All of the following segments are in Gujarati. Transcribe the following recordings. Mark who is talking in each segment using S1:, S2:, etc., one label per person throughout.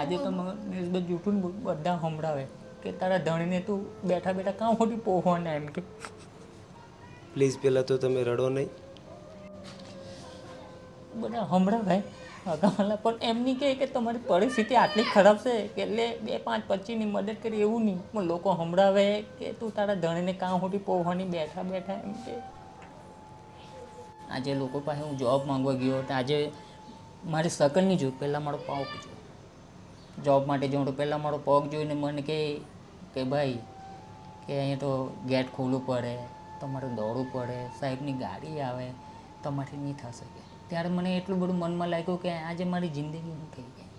S1: આજે તો નિસ્બત જૂઠું બધા સંભળાવે કે તારા ધણીને તું બેઠા બેઠા કાં ખોટી પોહવાના એમ કે.
S2: પ્લીઝ પહેલાં તો તમે રડો નહીં.
S1: બધા સંભળાવે અગાઉલા પણ એમ નહીં કહે કે તમારી પરિસ્થિતિ આટલી ખરાબ છે કે એટલે બે પાંચ પચીસની મદદ કરી એવું નહીં. પણ લોકો સંભળાવે કે તું તારા ધણીને કાં ખોટી પોહવાની બેઠા બેઠા એમ કે. આજે લોકો પાસે હું જોબ માંગવા ગયો તો આજે મારી સકલની જોયું પહેલાં મારો પાવ જોબ માટે જાઉં તો પહેલાં મારો પગ જોઈને મને કહે કે ભાઈ, કે અહીંયા તો ગેટ ખોલવું પડે, તમારે દોડવું પડે, સાહેબની ગાડી આવે, તમારાથી નહીં થશે કે ત્યારે મને એટલું બધું મનમાં લાગ્યું કે આજે મારી જિંદગી હું થઈ ગઈ.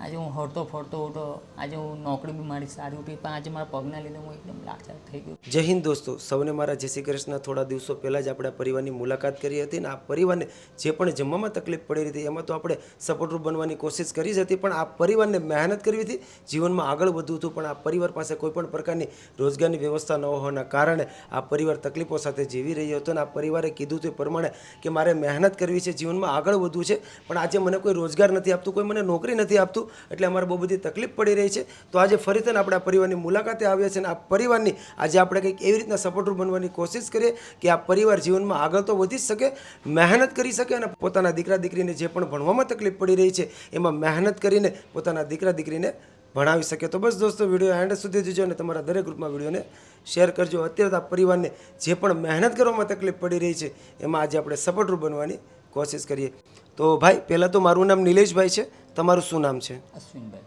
S1: આજે હું હરતો ફરતો હતો આજે હું નોકરી બી મારી સારી ઉઠી, પણ આજે મારા પગના લીધે હું એકદમ લાચાર થઈ ગયો.
S2: જય હિન્દ દોસ્તો, સૌને મારા જય શ્રી કૃષ્ણ. થોડા દિવસો પહેલાં જ આપણે પરિવારની મુલાકાત કરી હતી અને આ પરિવારને જે પણ જમવામાં તકલીફ પડી રહી હતી, એમાં તો આપણે સપોર્ટરૂપ બનવાની કોશિશ કરી જ હતી, પણ આ પરિવારને મહેનત કરવી હતી, જીવનમાં આગળ વધવું હતું, પણ આ પરિવાર પાસે કોઈ પણ પ્રકારની રોજગારની વ્યવસ્થા ન હોવાના કારણે આ પરિવાર તકલીફો સાથે જીવી રહ્યો હતો અને આ પરિવારે કીધું તે પ્રમાણે કે મારે મહેનત કરવી છે, જીવનમાં આગળ વધવું છે, પણ આજે મને કોઈ રોજગાર નથી આપતું, કોઈ મને નોકરી નથી આપતું એટલે અમારે બહુ બધી તકલીફ પડી રહી છે. તો આજે ફરીથી આપણે પરિવારની મુલાકાતે આવ્યા છે અને આ પરિવારની આજે આપણે કંઈક એવી રીતના સપોર્ટરૂપ બનવાની કોશિશ કરીએ કે આ પરિવાર જીવનમાં આગળ તો વધી શકે, મહેનત કરી શકે અને પોતાના દીકરા દીકરીને જે પણ ભણવામાં તકલીફ પડી રહી છે, એમાં મહેનત કરીને પોતાના દીકરા દીકરીને ભણાવી શકે. તો બસ દોસ્તો, વીડિયો એન્ડ સુધી જોજો અને તમારા દરેક ગ્રુપમાં વિડીયોને શેર કરજો. અત્યારે આ પરિવારને જે પણ મહેનત કરવામાં તકલીફ પડી રહી છે, એમાં આજે આપણે સપોર્ટરૂપ બનવાની કોશિશ કરીએ. તો ભાઈ, પહેલાં તો મારું નામ નિલેશભાઈ છે. તમારું શું નામ છે?
S1: અશ્વિનભાઈ.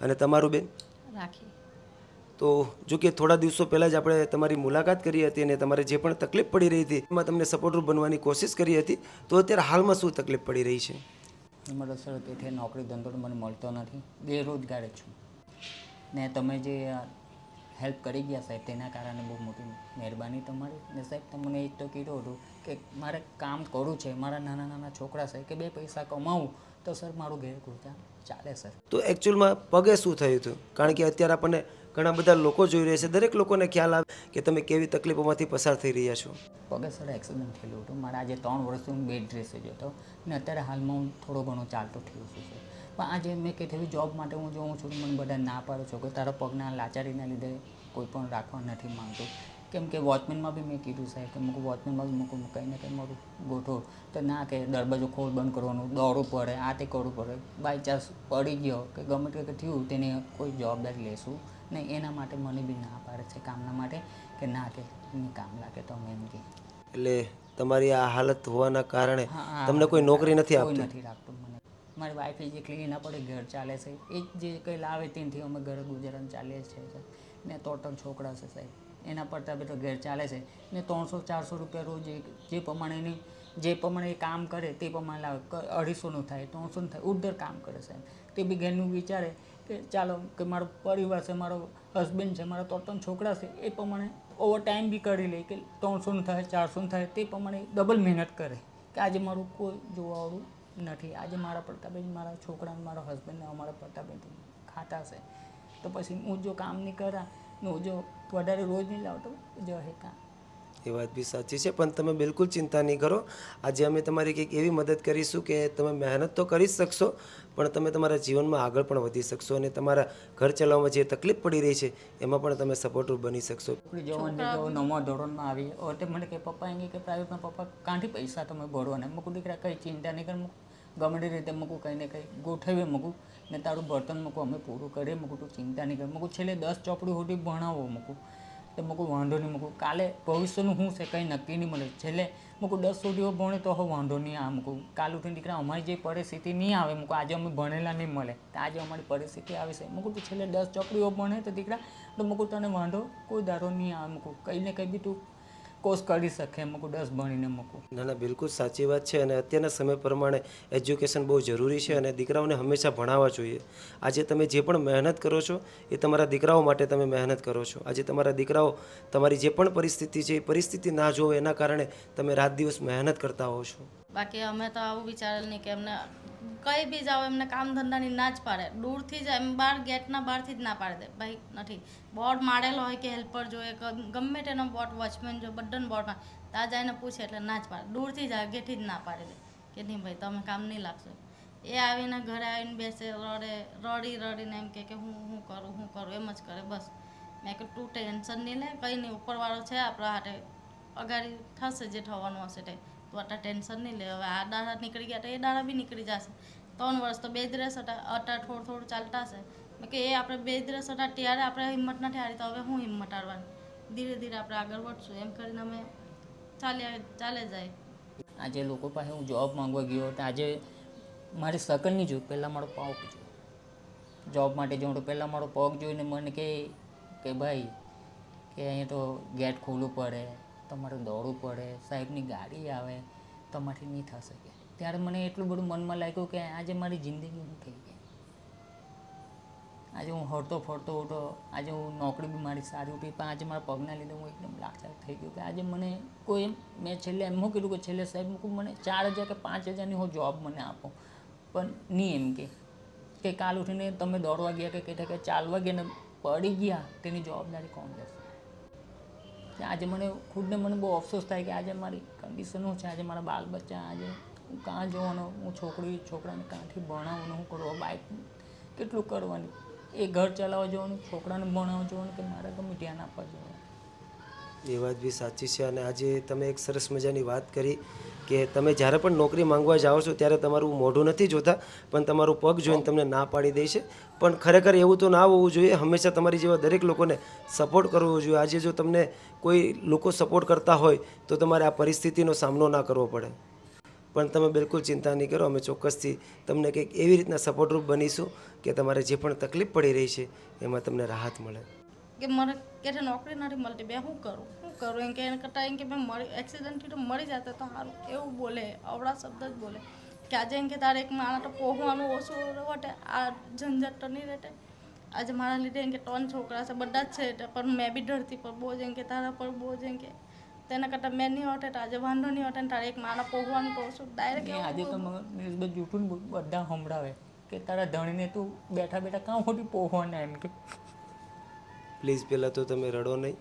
S2: અને તમારું બેન?
S3: રાખી.
S2: તો જો કે થોડા દિવસો પહેલાં જ આપણે તમારી મુલાકાત કરી હતી અને તમારે જે પણ તકલીફ પડી રહી હતી એમાં તમને સપોર્ટર બનવાની કોશિશ કરી હતી. તો અત્યારે હાલમાં શું તકલીફ પડી રહી છે?
S1: મારો સર તેથી નોકરી ધંધો મને મળતો નથી. બેરોજગાર જ છું. ને તમે જે હેલ્પ કરી ગયા સાહેબ તેના કારણે બહુ મોટી મહેરબાની તમારી. ને સાહેબ તમને એ જ તો કીધું હતું કે મારે કામ કરવું છે. મારા નાના નાના છોકરા છે કે બે પૈસા કમાવું તો સર મારું ઘેર કુર્તા ચાલે સર.
S2: તો એકચ્યુઅલમાં પગે શું થયું હતું? કારણ કે અત્યારે આપણને ઘણા બધા લોકો જોઈ રહ્યા છે. દરેક લોકોને ખ્યાલ આવે કે તમે કેવી તકલીફોમાંથી પસાર થઈ રહ્યા છો.
S1: પગે સર એક્સિડન્ટ થયેલું હતું. મારા આજે ત્રણ વર્ષથી હું બેડ રેસે જ હતો ને અત્યારે હાલમાં હું થોડો ઘણો ચાલતો થયો છું સર. પણ આજે મેં કે એવી જોબ માટે હું જોઉં છું મને બધા ના પાડો છો કે તારા પગના લાચારીના લીધે કોઈ પણ રાખવા નથી માંગતું. કેમ કે વોચમેનમાં બી મેં કીધું સાહેબ કે મૂકું વોચમેનમાં બી મૂકું કંઈ ને કંઈ મારું ગોઠવો તો ના કે દરવાજો ખોલ બંધ કરવાનું દોડવું પડે આ તે કરવું પડે. બાય ચાન્સ પડી ગયો કે ગમે તે થયું તેને કોઈ જવાબદારી લેશું ને એના માટે મને બી ના પાડે છે કામના માટે કે ના કે કામ લાગે તો અમે એમ કે.
S2: એટલે તમારી આ હાલત હોવાના કારણે. તમને કોઈ નોકરી નથી આપતી?
S1: નથી રાખતું મને. મારી વાઈફ જે ક્લીન એના પડે ઘર ચાલે છે એ જે કંઈ લાવે તેનાથી અમે ઘર ગુજરાન ચાલીએ છીએ. ને તો ત્રણ છોકરા છે સાહેબ. એના પડતા બી તો ઘર ચાલે છે. ને ત્રણસો, ચારસો રૂપિયા રોજ જે પ્રમાણે એની, જે પ્રમાણે એ કામ કરે તે પ્રમાણે લાવે. અઢીસોનું થાય ત્રણસોનું થાય ઉદ્ધર કામ કરે સાહેબ તે બી ઘેરનું વિચારે કે ચાલો, કે મારો પરિવાર છે, મારો હસબન્ડ છે, મારા ત્રણ છોકરા છે, એ પ્રમાણે ઓવર ટાઈમ બી કરી લે કે ત્રણસોનું થાય ચારસોનું થાય, તે પ્રમાણે ડબલ મહેનત કરે. કે આજે મારું કોઈ જોવાવાળું નથી. આજે મારા પ્રતાપેન, મારા છોકરાને, મારા હસબન્ડને અમારા પ્રતાપેન ખાતા છે તો પછી હું જો કામ નહીં કરા, ને હું જો વધારે રોજ નહીં લાવતો જો હે કામ
S2: એ વાત બી સાચી છે પણ તમે બિલકુલ ચિંતા નહીં કરો. આજે અમે તમારી કંઈક એવી મદદ કરીશું કે તમે મહેનત તો કરી જ શકશો પણ તમે તમારા જીવનમાં આગળ પણ વધી શકશો અને તમારા ઘર ચલાવવામાં જે તકલીફ પડી રહી છે એમાં પણ તમે સપોર્ટરૂપ બની શકશો.
S1: જવાની નવમા ધોરણમાં આવી. હવે મને કે પપ્પા એમ કે પ્રાઇવેટમાં પપ્પા કાંઠી પૈસા તમે ભરો. અને મૂકું દીકરા કંઈ ચિંતા નહીં કર મૂકું ગમે તે રીતે મૂકું, કંઈ ને કંઈ ગોઠવીએ મૂકું ને તારું બર્તન મૂકું, અમે પૂરું કરીએ મૂકું, તું ચિંતા નહીં કર. મૂકું છેલ્લે દસ ચોપડી સુધી ભણાવો મૂકું. તો મૂકું વાંધો નહીં મૂકું. કાલે ભવિષ્યનું શું છે કંઈ નક્કી નહીં મળે. છેલ્લે મૂકું દસ સુધીઓ ભણે તો હવે વાંધો નહીં આ મૂકું. કાલ ઉઠીને દીકરા, અમારી જે પરિસ્થિતિ નહીં આવે મૂકું, આજે અમે ભણેલા નહીં મળે. તો આજે અમારી પરિસ્થિતિ આવે છે. મૂકું તું છેલ્લે દસ ચોપડીઓ ભણે તો દીકરા, તો મૂકું તને વાંધો કોઈ દારો નહીં આવે મૂકું. કંઈ ને કંઈ બી તું કોર્સ કરી શકે મૂકું દસ ભણીને મૂકું
S2: ના ના બિલકુલ સાચી વાત છે અને અત્યારના સમય પ્રમાણે એજ્યુકેશન બહુ જરૂરી છે અને દીકરાઓને હંમેશા ભણાવવા જોઈએ. આજે તમે જે પણ મહેનત કરો છો એ તમારા દીકરાઓ માટે તમે મહેનત કરો છો. આજે તમારા દીકરાઓ તમારી જે પણ પરિસ્થિતિ છે એ પરિસ્થિતિ ના જોવે એના કારણે તમે રાત દિવસ મહેનત કરતા હો છો.
S3: બાકી અમે તો આવું વિચારેલ નહીં કે એમને કઈ બી જાઓ, એમને કામ ધંધાની ના જ પાડે. દૂરથી જ એમ બહાર, ગેટના બહારથી જ ના પાડે દે. ભાઈ, નથી. બોર્ડ મારેલો હોય કે હેલ્પર જોઈએ ગમે તેનો બોર્ડ વોચમેન જો બધાને બોર્ડમાં ત્યાં જઈને પૂછે એટલે ના જ પાડે. દૂરથી જ ગેટથી જ ના પાડે દે. કે નહીં ભાઈ, તમે કામ નહીં લાગશો. એ આવીને ઘરે આવીને બેસે, રડે, રડી, રડીને એમ કે હું હું કરું હું કરું, એમ જ કરે, બસ. મેં કહ્યું તું ટેન્શન નહીં લે, કંઈ નહીં, ઉપરવાળો છે આપણા હાટે. અગાડી થશે જે થવાનું હશે તે. તું આટલા ટેન્શન નહીં લે. હવે આ દાડા નીકળી ગયા તો એ દાડા બી નીકળી જશે. ત્રણ વર્ષ તો બે જ રહેશે અટા થોડું થોડું ચાલતા હશે. કે એ આપણે બે જ અટા ત્યારે આપણે હિંમત નથી હારી તો હવે હું હિંમત હારવાની? ધીરે ધીરે આપણે આગળ વધશું. એમ કરીને અમે ચાલ્યા, ચાલે જાય.
S1: આજે લોકો પાસે હું જોબ માંગવા ગયો તો આજે મારી શકલ નહીં જોયું પહેલાં મારો પગ જોયો. જોબ માટે જાઉં તો પહેલાં મારો પગ જોઈને મને કહે કે ભાઈ, કે અહીંયા તો ગેટ ખોલવું પડે. તમારે દોડવું પડે, સાહેબની ગાડી આવે, તમારાથી નહીં થઈ શકે. ત્યારે મને એટલું બધું મનમાં લાગ્યું કે આજે મારી જિંદગી હું થઈ ગઈ. આજે હું હરતો ફરતો હતો આજે હું નોકરી બી મારી સારી ઉઠી, પણ આજે મારા પગના લીધે હું એકદમ લાચાર થઈ ગયો કે આજે મને કોઈ મેં છેલ્લે એમ હું કીધું કે છેલ્લે સાહેબ મૂકું, મને ચાર હજાર કે પાંચ હજારની હું જોબ મને આપો. પણ નહીં એમ કે. કે કાલ ઉઠીને તમે દોડવા ગયા કે કહેતા કે ચાલવા ગયા ને પડી ગયા, તેની જવાબદારી કોણ લેશે? આજે મને ખુદને મને બહુ અફસોસ થાય કે આજે મારી કન્ડિશન શું છે? આજે મારા બાલ બચ્ચા આજે હું કાં જવાનો, હું છોકરી, છોકરાને કાંથી ભણાવવાનું, હું કરવું બાઇક કેટલું કરવાનું? એ ઘર ચલાવવા જવાનું, છોકરાને ભણાવવા જવાનું કે મારે ગમે ધ્યાન આપવા જવાનું?
S2: એ વાત બી સાચી છે. અને આજે તમે એક સરસ મજાની વાત કરી કે તમે જ્યારે પણ નોકરી માંગવા જાઓ છો, ત્યારે તમારું મોઢું નથી જોતા, પણ તમારું પગ જોઈને તમને ના પાડી દે છે. પણ ખરેખર એવું તો ના હોવું જોઈએ. હંમેશા તમારી જેવા દરેક લોકોને સપોર્ટ કરવો જોઈએ. આજે જો તમને કોઈ લોકો સપોર્ટ કરતા હોય, તો તમારે આ પરિસ્થિતિનો સામનો ના કરવો પડે. પણ તમે બિલકુલ ચિંતા નહીં કરો. અમે ચોક્કસથી તમને કંઈક એવી રીતના સપોર્ટરૂપ બનીશું કે તમારે જે પણ તકલીફ પડી રહી છે, એમાં તમને રાહત મળે.
S3: કે મને કે છે નોકરી નથી મળતી બે શું કરું? શું કરું? એમ કે એને કરતાં એમ કે મેં મળી એક્સિડન્ટથી તો મળી જતા તો સારું. એવું બોલે અવળા શબ્દ જ બોલે. કે આજે એમ કે તારે એક માણા તો પહોંચવાનું ઓછું વટે આ ઝંઝટ તો નહીં રહેતે આજે મારા લીધે એમ કે ત્રણ છોકરા છે બધા જ છે એટલે પણ મેં બી ધરતી પર બોજ એમ કે તારા પર બોજ એમ કે તેના કરતાં મેં નહીં હોટે તો આજે વાંધો નહીં હોટે તારે એક માણસ પોહવાનું તો ઓછું ડાયરેક્ટ
S1: આજે તો નિસ્બત જૂઠું બધા સંભળાવે કે તારા ધણીને તું બેઠા બેઠા કાં ખોટી પોહવાના એમ કે.
S2: પ્લીઝ પહેલાં તો તમે રડો નહીં.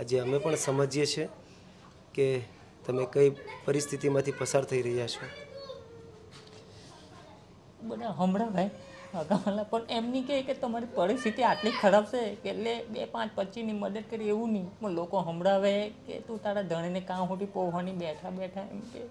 S2: આજે અમે પણ સમજીએ છીએ કે તમે કઈ પરિસ્થિતિમાંથી પસાર થઈ રહ્યા છો.
S1: બધા હમણાં ભાઈ અગાઉલા પણ એમની કહે કે તમારી પરિસ્થિતિ આટલી ખરાબ છે કે એટલે બે પાંચ પચીસની મદદ કરી એવું નહીં. પણ લોકો હમણાં કે તું તારા ધણીને કાં હોટી પોહવાની બેઠા બેઠા એમ કે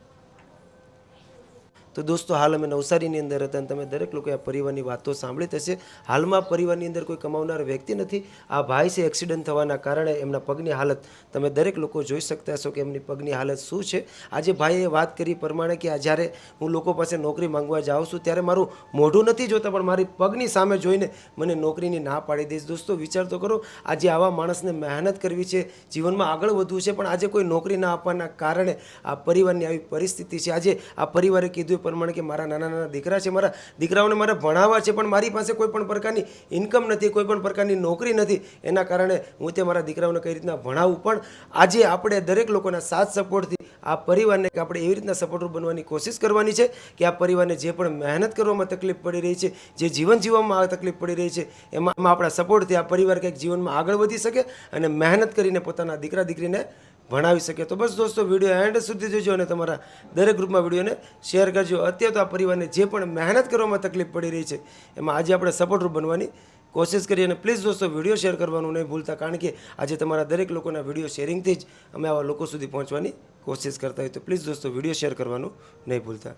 S2: તો દોસ્તો, હાલ અમે નવસારીની અંદર હતા અને તમે દરેક લોકોએ આ પરિવારની વાતો સાંભળી થશે હાલમાં પરિવારની અંદર કોઈ કમાવનાર વ્યક્તિ નથી. આ ભાઈ છે એક્સિડન્ટ થવાના કારણે એમના પગની હાલત તમે દરેક લોકો જોઈ શકતા હશો કે એમની પગની હાલત શું છે. આજે ભાઈએ વાત કરી પ્રમાણે કે, આ જ્યારે હું લોકો પાસે નોકરી માંગવા જાઉં છું, ત્યારે મારું મોઢું નથી જોતા, પણ મારી પગની સામે જોઈને મને નોકરીની ના પાડી દઈશ. દોસ્તો, વિચાર તો કરો, આજે આવા માણસને મહેનત કરવી છે, જીવનમાં આગળ વધવું છે, પણ આજે કોઈ નોકરી ના આપવાના કારણે આ પરિવારની આવી પરિસ્થિતિ છે. આજે આ પરિવારે કીધું પ્રમાણે કે મારા નાના નાના દીકરા છે, મારા દીકરાઓને મારે ભણાવવા છે, પણ મારી પાસે કોઈ પણ પ્રકારની ઇન્કમ નથી, કોઈ પણ પ્રકારની નોકરી નથી. એના કારણે હું તે મારા દીકરાઓને કઈ રીતના ભણાવું? પણ આજે આપણે દરેક લોકોના સાથ સપોર્ટથી આ પરિવારને આપણે એવી રીતના સપોર્ટરૂપ બનવાની કોશિશ કરવાની છે કે આ પરિવારને જે પણ મહેનત કરવામાં તકલીફ પડી રહી છે, જે જીવન જીવવામાં તકલીફ પડી રહી છે, એમાં આપણા સપોર્ટથી આ પરિવાર કંઈક જીવનમાં આગળ વધી શકે અને મહેનત કરીને પોતાના દીકરા દીકરીને ભણાવી શકે. તો બસ દોસ્તો વીડિયો એન્ડ સુધી જોજો અને તમારા દરેક ગ્રુપમાં વિડીયોને શેર કરજો. અત્યારે તો આ પરિવારને જે પણ મહેનત કરવામાં તકલીફ પડી રહી છે, એમાં આજે આપણે સપોર્ટરૂપ બનવાની કોશિશ કરીએ અને પ્લીઝ દોસ્તો વીડિયો શેર કરવાનું નહીં ભૂલતા. કારણ કે આજે તમારા દરેક લોકોના વીડિયો શેરિંગથી જ અમે આવા લોકો સુધી પહોંચવાની કોશિશ કરતા હોય. તો પ્લીઝ દોસ્તો વીડિયો શેર કરવાનું નહીં ભૂલતા.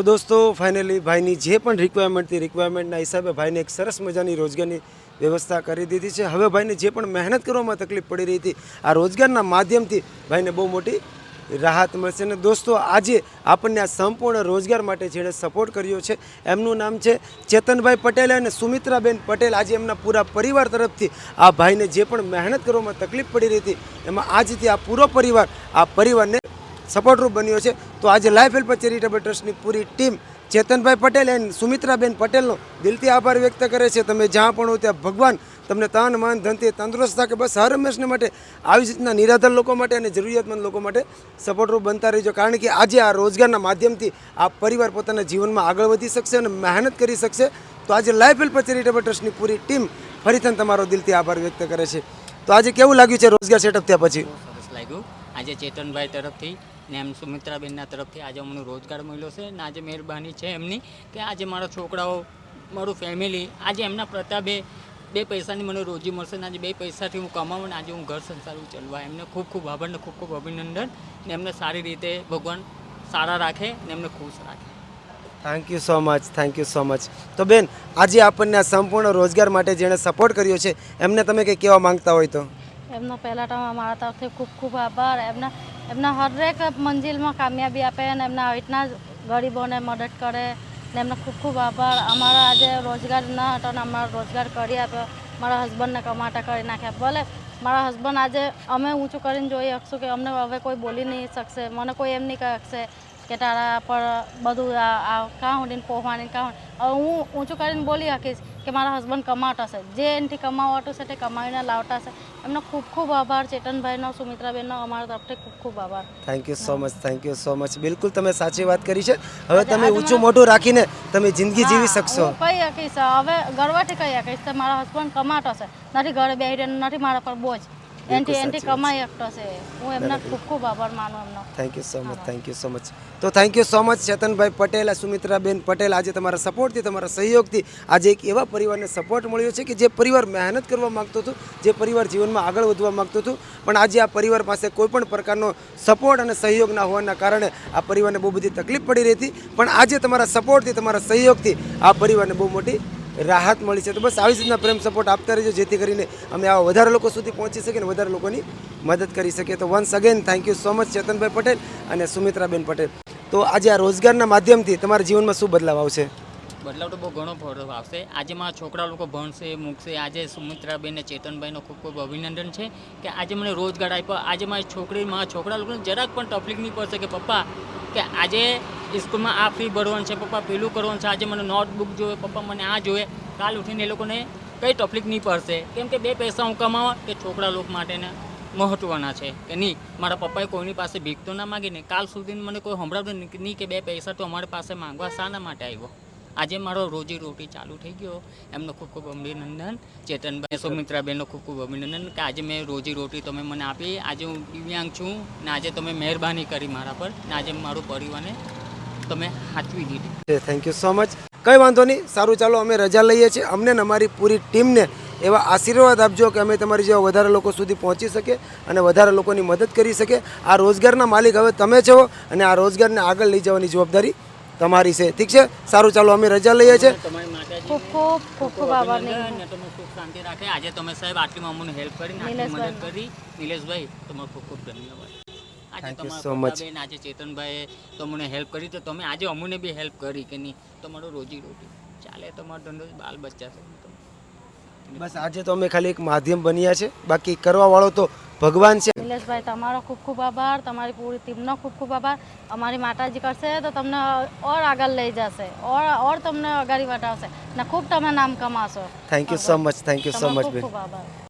S2: તો દોસ્તો ફાઇનલી ભાઈની જે પણ રિક્વાયરમેન્ટ હતી રિક્વાયરમેન્ટના હિસાબે ભાઈને એક સરસ મજાની રોજગારની વ્યવસ્થા કરી દીધી છે. હવે ભાઈને જે પણ મહેનત કરવામાં તકલીફ પડી રહી હતી, આ રોજગારના માધ્યમથી ભાઈને બહુ મોટી રાહત મળશે. અને દોસ્તો, આજે આપણને આ સંપૂર્ણ રોજગાર માટે જેણે સપોર્ટ કર્યો છે, એમનું નામ છે ચેતનભાઈ પટેલ અને સુમિત્રાબેન પટેલ. આજે એમના પૂરા પરિવાર તરફથી આ ભાઈને જે પણ મહેનત કરવામાં તકલીફ પડી રહી હતી, એમાં આજથી આ પૂરો પરિવાર, આ પરિવારને સપોર્ટરૂપ બન્યો છે. તો આજે લાઈફ હેલ્પ ચેરિટેબલ ટ્રસ્ટની પૂરી ટીમ ચેતનભાઈ પટેલ એન્ડ સુમિત્રાબેન પટેલનો દિલથી આભાર વ્યક્ત કરે છે. તમે જ્યાં પણ હો ત્યાં ભગવાન તમને તન, મન, ધનથી તંદુરસ્ત કે બસ હર હંમેશને માટે આવી રીતના નિરાધાર લોકો માટે અને જરૂરિયાતમંદ લોકો માટે સપોર્ટરૂપ બનતા રહીજો. કારણ કે આજે આ રોજગારના માધ્યમથી આ પરિવાર પોતાના જીવનમાં આગળ વધી શકશે અને મહેનત કરી શકશે. તો આજે લાઈફ હેલ્પ ચેરિટેબલ ટ્રસ્ટની પૂરી ટીમ ફરીથી તમારો દિલથી આભાર વ્યક્ત કરે છે. તો આજે કેવું લાગ્યું છે રોજગાર સેટઅપ થયા પછી?
S1: આજે ચેતનભાઈ તરફથી ને એમ સુમિત્રાબેનના તરફથી આજે અમને રોજગાર મળ્યો છે ને આજે મહેરબાની છે એમની કે આજે મારા છોકરાઓ મારું ફેમિલી આજે એમના પ્રતાપે બે પૈસાની મને રોજી મળશે ને આજે બે પૈસાથી હું કમાવું ને આજે હું ઘર સંસારું ચલવા. એમને ખૂબ ખૂબ આભાર ને ખૂબ ખૂબ અભિનંદન ને એમને સારી રીતે ભગવાન સારા રાખે ને એમને ખુશ રાખે.
S2: Thank you so much thank you so much તો બેન આજે આપણને આ સંપૂર્ણ રોજગાર માટે જેણે સપોર્ટ કર્યો છે એમને તમે કંઈ કહેવા માંગતા હોય તો?
S3: એમનો પહેલા તો અમારા તરફથી ખૂબ ખૂબ આભાર. એમના એમના હરેક મંજિલમાં કામયાબી આપે અને એમના આવી રીતના જ ગરીબોને મદદ કરે ને એમનો ખૂબ ખૂબ આભાર. અમારા આજે રોજગાર ન હતો ને અમારો રોજગાર કરી આપ્યો. મારા હસબન્ડને કમાટા કરી નાખ્યા. ભલે મારા હસબન્ડ આજે અમે ઊંચું કરીને જોઈ શકશું કે અમને હવે કોઈ બોલી નહીં શકશે. મને કોઈ એમ નહીં કહી શકશે કે તારા પર બધું આ કાં હોડીને પહોંચવાની કાં હવે હું ઊંચું કરીને બોલી શકીશ કે મારા હસબન્ડ કમાવતા છે જે એનાથી કમાવાતું છે તે કમાવીને લાવતા છે એમનો ખૂબ ખૂબ આભાર ચેતનભાઈનો સુમિત્રાબેનનો અમારા તરફથી ખૂબ ખૂબ આભાર.
S2: Thank you so much thank you so much બિલકુલ તમે સાચી વાત કરી છે. હવે તમે ઊંચું મોટું રાખીને તમે જિંદગી જીવી શકશો.
S3: કહી શકીશ. હવે ગર્વથી કહી શકીશ કે મારા હસબન્ડ કમાતો છે નથી ઘરે બેસી નથી મારા પર બોજ. એનથી એન્ટી કમાઈ એકટો છે. હું એમના ખૂબ ખૂબ આભાર માનું એમનો.
S2: Thank you so much thank you so much તો thank you so much Chetanbhai Patel Sumitraben Patel આજે તમારા સપોર્ટથી તમારા સહયોગથી આજે એક એવા પરિવારને સપોર્ટ મળ્યો છે કે જે પરિવાર મહેનત કરવા માગતો હતો જે પરિવાર જીવનમાં આગળ વધવા માગતો હતો પણ આજે આ પરિવાર પાસે કોઈ પણ પ્રકારનો સપોર્ટ અને સહયોગ ના હોવાના કારણે આ પરિવારને બહુ બધી તકલીફ પડી રહી હતી પણ આજે તમારા સપોર્ટથી તમારા સહયોગથી આ પરિવારને બહુ મોટી રાહત મળી છે. તો બસ આવી રીતના પ્રેમ સપોર્ટ આપતા રહેજો, જેથી કરીને અમે આવા વધારે લોકો સુધી પહોંચી શકીએ અને વધારે લોકોની મદદ કરી શકીએ. તો once again thank you so much Chetanbhai Patel અને સુમિત્રાબેન પટેલ. તો આજે આ રોજગારના માધ્યમથી તમારા જીવનમાં શું બદલાવ આવશે?
S1: બદલાવ તો બહુ ઘણો ફરક આવશે. આજે મારા છોકરા લોકો ભણશે, મૂકશે. આજે સુમિત્રાબેન અને ચેતનભાઈનો ખૂબ ખૂબ અભિનંદન છે કે આજે મને રોજગાર આપ્યો. આજે મારી છોકરી, મારા છોકરા લોકોને જરાક પણ તકલીફ નહીં પડશે કે, પપ્પા, કે આજે સ્કૂલમાં આ ફી ભરવાનું છે, પપ્પા, પેલું કરવાનું છે. આજે મને નોટબુક જોઈએ, પપ્પા, મને આ જોઈએ. કાલ ઉઠીને એ લોકોને કંઈ તકલીફ નહીં પડશે. કેમ કે બે પૈસા હું કમાવા કે છોકરા લોકો માટેને મહત્વના છે. કે નહીં, મારા પપ્પાએ કોઈની પાસે ભીખ તો ના માગીને કાલ સુધી મને કોઈ સંભળાવતું નહીં કે બે પૈસા તો અમારી પાસે માંગવા શાના માટે આવ્યો. આજે મારો રોજી રોટી ચાલુ થઈ ગયો. એમનો ખૂબ ખૂબ અભિનંદન. ચેતનભાઈ સુમિત્રાબેનનો ખૂબ ખૂબ અભિનંદન કે આજે મેં રોજી રોટી તમે મને આપી. આજે હું દિવ્યાંગ છું ને આજે તમે મહેરબાની કરી મારા પર. ને આજે મારું પરિવારને તમે હાથવી દીધી.
S2: થેન્ક યુ સો મચ કંઈ વાંધો નહીં, સારું ચાલો, અમે રજા લઈએ છીએ. અમને ને અમારી પૂરી ટીમને એવા આશીર્વાદ આપજો કે અમે તમારી જેવા વધારે લોકો સુધી પહોંચી શકીએ અને વધારે લોકોની મદદ કરી શકીએ. આ રોજગારના માલિક હવે તમે છો અને આ રોજગારને આગળ લઈ જવાની જવાબદારી તમારી છે. ઠીક છે? સારું ચાલો અમે રજા લઈએ છીએ.
S3: ખૂબ ખૂબ ખૂબ ખૂબ આભાર
S1: અભિનંદન ને તમે સુખ શાંતિ રાખે. આજે તમે સાહેબ આટલીમાં અમને હેલ્પ કરી મદદ કરી. નિલેશભાઈ તમારો ખૂબ ખૂબ ધન્યવાદ. આજે તમારા
S2: so much.
S1: પપ્પાબેન, આજે ચેતનભાઈએ તમને હેલ્પ કરી તો તમે આજે અમને બી હેલ્પ કરી કે નહીં? તમારો રોજી રોટી. ચાલે તમારો ધંધો બાલ બચ્ચા છે.
S2: બસ આજે તો અમે ખાલી એક માધ્યમ બન્યા છે. બાકી કરવાવાળો તો ભગવાન છે.
S3: નિલેશભાઈ તમારો ખૂબ ખૂબ આભાર તમારી પૂરી ટીમનો ખૂબ ખૂબ આભાર. અમારી માતાજી કરશે તો તમને ઓર આગળ લઈ જશે ઓર ઓર તમને અગાડી વધાવશે ને ખૂબ તમે નામ કમાશો.
S2: Thank you so much thank you so much
S3: ખૂબ આભાર.